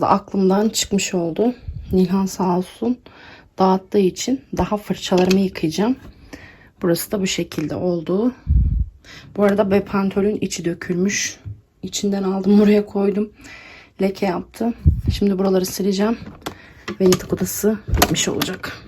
Da aklımdan çıkmış oldu. Nilhan sağ olsun dağıttığı için daha fırçalarımı yıkayacağım. Burası da bu şekilde oldu. Bu arada Bepantol'ün içi dökülmüş. İçinden aldım buraya koydum. Leke yaptı. Şimdi buraları sileceğim. Ve yatak odası bitmiş olacak.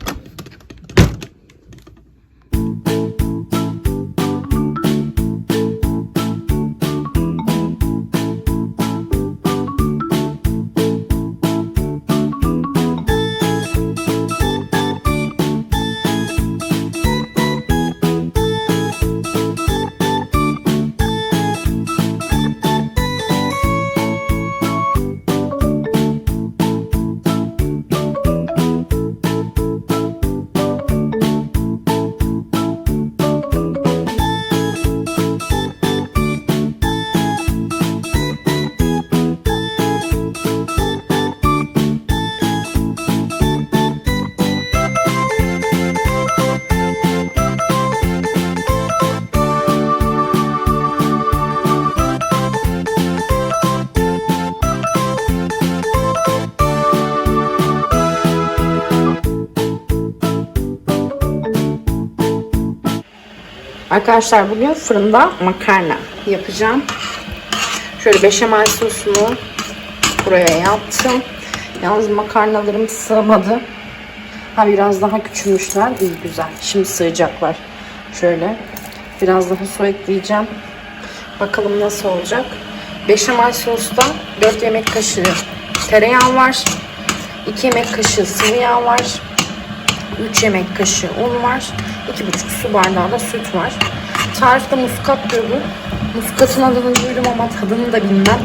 Arkadaşlar bugün fırında makarna yapacağım. Şöyle beşamel sosunu buraya yaptım. Yalnız makarnalarım sığmadı. Ha biraz daha küçülmüşler. İyi güzel. Şimdi sığacaklar. Şöyle. Biraz daha su ekleyeceğim. Bakalım nasıl olacak. Beşamel sosta 4 yemek kaşığı tereyağı var. 2 yemek kaşığı sıvı yağ var. 3 yemek kaşığı un var. 2,5 su bardağı da süt var. Tarifte muskat diyordu. Muskatın adını duydum ama tadını da bilmem.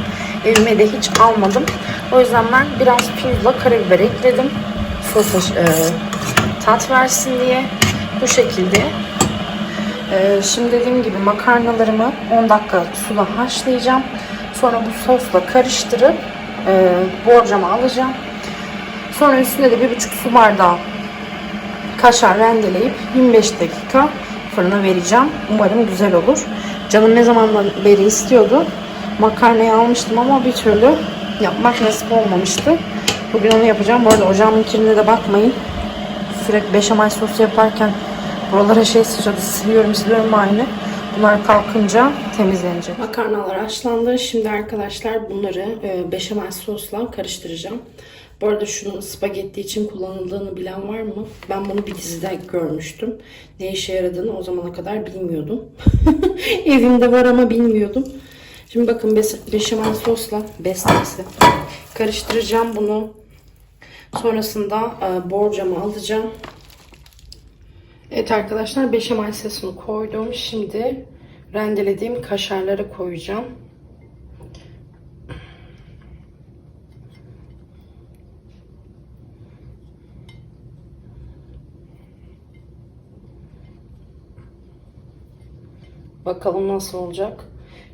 Evime de hiç almadım. O yüzden ben biraz tuzla karabiber ekledim. Sosa e, tat versin diye. Bu şekilde. E, şimdi dediğim gibi makarnalarımı 10 dakika suda haşlayacağım. Sonra bu sosla karıştırıp e, borcama alacağım. Sonra üstüne de bir buçuk su bardağı kaşar rendeleyip 25 dakika fırına vereceğim. Umarım güzel olur. Canım ne zamandan beri istiyordu. Makarnayı almıştım ama bir türlü yapmak nasip olmamıştı. Bugün onu yapacağım. Bu arada ocağımın kirine de bakmayın. Sürekli beşamel sosu yaparken buralara şey sıçradı. Siliyorum siliyorum aynı. Bunlar kalkınca temizlenecek. Makarnalar haşlandı. Şimdi arkadaşlar bunları e, beşamel sosla karıştıracağım. Bu arada şunun spagetti için kullanıldığını bilen var mı? Ben bunu bir dizide görmüştüm. Ne işe yaradığını o zamana kadar bilmiyordum. Evimde var ama bilmiyordum. Şimdi bakın beşamel sosla bestesi karıştıracağım bunu. Sonrasında e, borcamı alacağım. Evet arkadaşlar beşamel sosunu koydum. Şimdi rendelediğim kaşarları koyacağım. Bakalım nasıl olacak.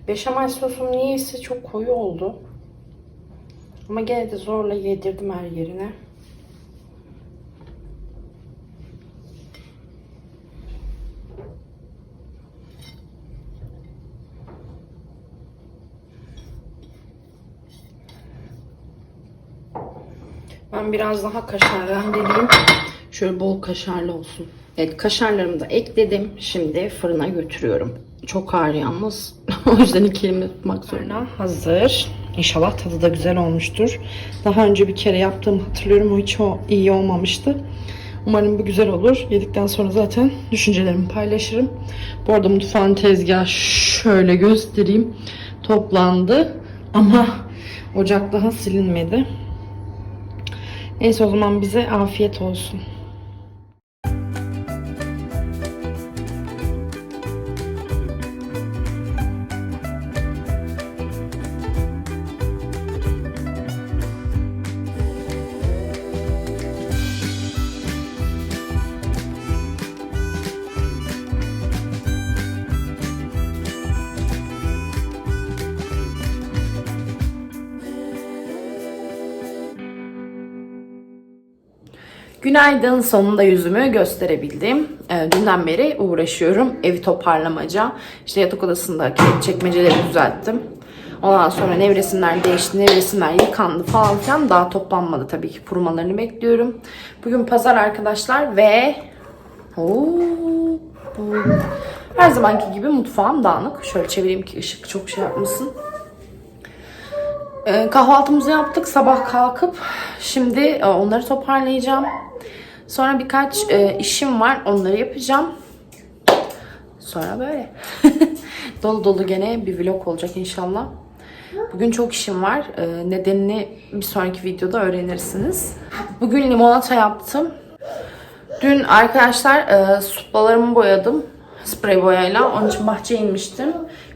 Beşamel sosum niyeyse çok koyu oldu. Ama gene de zorla yedirdim her yerine. Ben biraz daha kaşar rendeleyeyim. Şöyle bol kaşarlı olsun. Evet kaşarlarımı da ekledim. Şimdi fırına götürüyorum. Çok ağır yalnız. o yüzden iki elimle tutmak zorunda. Hazır. İnşallah tadı da güzel olmuştur. Daha önce bir kere yaptığımı hatırlıyorum. O hiç o iyi olmamıştı. Umarım bu güzel olur. Yedikten sonra zaten düşüncelerimi paylaşırım. Bu arada mutfağın tezgahı şöyle göstereyim. Toplandı. Ama ocak daha silinmedi. Neyse o zaman bize afiyet olsun. Günaydın. Sonunda yüzümü gösterebildim. Ee, dünden beri uğraşıyorum. Evi toparlamaca. İşte yatak odasındaki çekmeceleri düzelttim. Ondan sonra nevresimler değişti, nevresimler yıkandı falan filan. Daha toplanmadı tabii ki. Kurumalarını bekliyorum. Bugün pazar arkadaşlar ve... Oo. Her zamanki gibi mutfağım dağınık. Şöyle çevireyim ki ışık çok şey yapmasın. Ee, kahvaltımızı yaptık sabah kalkıp şimdi e, onları toparlayacağım. Sonra birkaç e, işim var onları yapacağım. Sonra böyle. dolu dolu gene bir vlog olacak inşallah. Bugün çok işim var. Ee, nedenini bir sonraki videoda öğrenirsiniz. Bugün limonata yaptım. Dün arkadaşlar e, suplalarımı boyadım. Sprey boyayla. Onun için bahçeye inmiştim.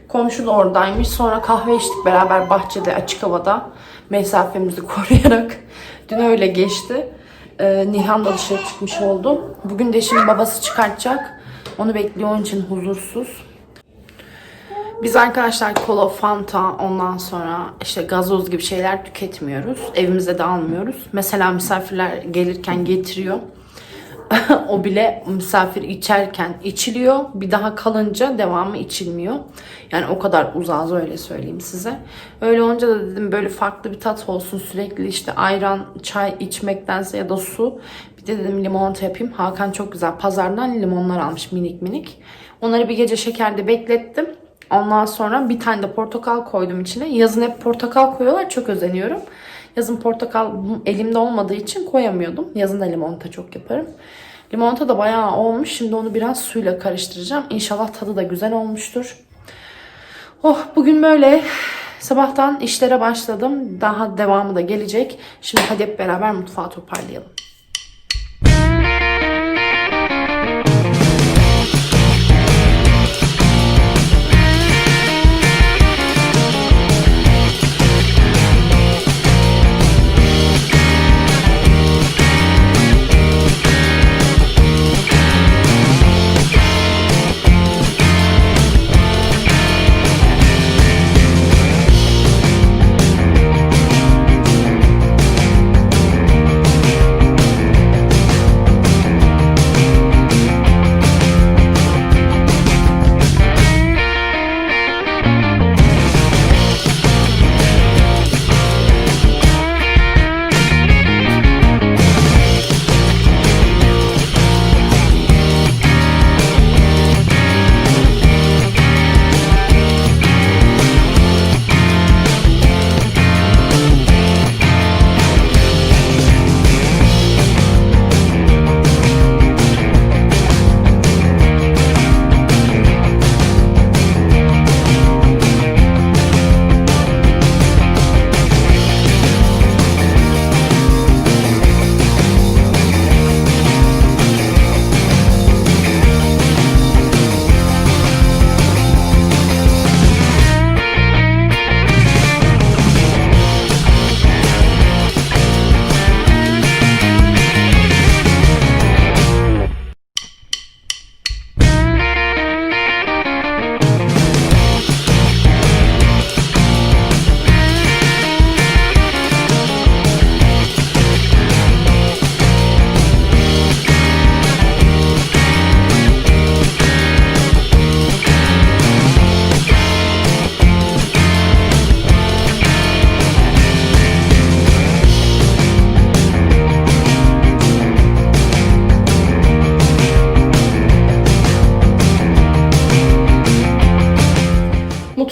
Komşu da oradaymış. Sonra kahve içtik beraber bahçede açık havada. Mesafemizi koruyarak. Dün öyle geçti. E, Nihan da dışarı çıkmış oldu. Bugün de şimdi babası çıkartacak. Onu bekliyor onun için huzursuz. Biz arkadaşlar kola, fanta, ondan sonra işte gazoz gibi şeyler tüketmiyoruz. Evimize de almıyoruz. Mesela misafirler gelirken getiriyor. o bile misafir içerken içiliyor. Bir daha kalınca devamı içilmiyor. Yani o kadar uzağız öyle söyleyeyim size. Öyle olunca da dedim böyle farklı bir tat olsun. Sürekli işte ayran, çay içmektense ya da su. Bir de dedim limonata yapayım. Hakan çok güzel pazardan limonlar almış minik minik. Onları bir gece şekerde beklettim. Ondan sonra bir tane de portakal koydum içine. Yazın hep portakal koyuyorlar. Çok özeniyorum. Yazın portakal elimde olmadığı için koyamıyordum. Yazın da limonata çok yaparım. Limonata da bayağı olmuş. Şimdi onu biraz suyla karıştıracağım. İnşallah tadı da güzel olmuştur. Oh bugün böyle sabahtan işlere başladım. Daha devamı da gelecek. Şimdi hadi hep beraber mutfağı toparlayalım.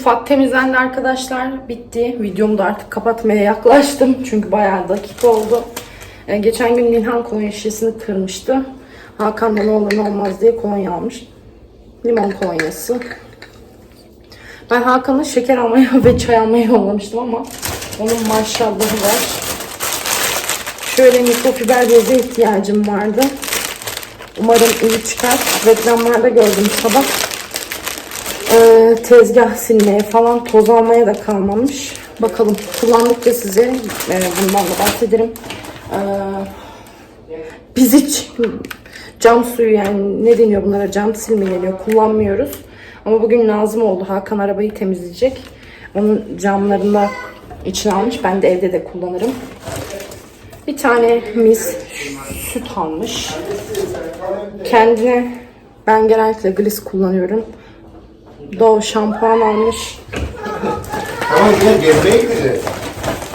Mutfak temizlendi arkadaşlar. Bitti. Videomu da artık kapatmaya yaklaştım. Çünkü bayağı dakika oldu. Ee, geçen gün Nilhan kolonya şişesini kırmıştı. Hakan da ne olur ne olmaz diye kolonya almış. Limon kolonyası. Ben Hakan'a şeker almaya ve çay almaya yollamıştım ama onun maşallahı var. Şöyle mikrofiber beze ihtiyacım vardı. Umarım iyi çıkar. Reklamlarda gördüm sabah. Tezgah silmeye falan toz almaya da kalmamış. Bakalım kullandıkça size e, bundan da bahsederim. Ee, biz hiç cam suyu yani ne deniyor bunlara cam silme geliyor kullanmıyoruz. Ama bugün lazım oldu. Hakan arabayı temizleyecek. Onun camlarını da içine almış. Ben de evde de kullanırım. Bir tane mis süt almış. Kendine ben genellikle Gliss kullanıyorum. Dove şampuan almış. Tamam gel gezmeye gideceğiz.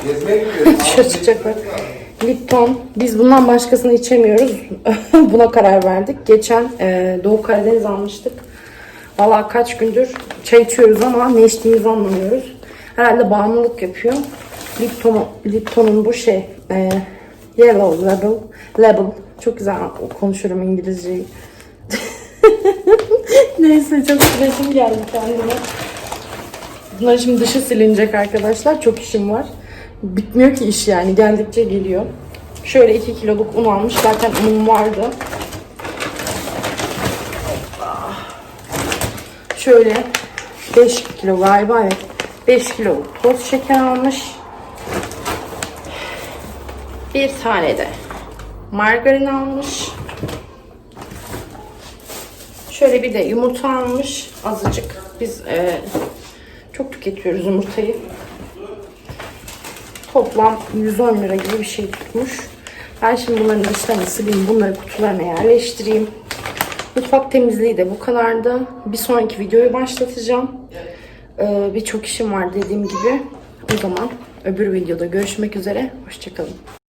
Gezmeye gidiyoruz. Dışarı çıkacaklar. Lipton. Biz bundan başkasını içemiyoruz. Buna karar verdik. Geçen e, Doğu Karadeniz almıştık. Valla kaç gündür çay içiyoruz ama ne içtiğimizi anlamıyoruz. Herhalde bağımlılık yapıyor. Lipton, Lipton'un bu şey e, Yellow Label. Label. Çok güzel konuşuyorum İngilizceyi. Neyse çok stresim geldi kendime. Bunlar şimdi dışı silinecek arkadaşlar. Çok işim var. Bitmiyor ki iş yani. Geldikçe geliyor. Şöyle 2 kiloluk un almış. Zaten unum vardı. Şöyle 5 kilo galiba evet. 5 kiloluk toz şeker almış. Bir tane de margarin almış. Şöyle bir de yumurta almış. Azıcık. Biz e, çok tüketiyoruz yumurtayı. Toplam 110 lira gibi bir şey tutmuş. Ben şimdi bunların dışlarını sileyim. Bunları kutularına yerleştireyim. Mutfak temizliği de bu kadardı. Bir sonraki videoyu başlatacağım. Ee, Birçok işim var dediğim gibi. O zaman öbür videoda görüşmek üzere. Hoşçakalın.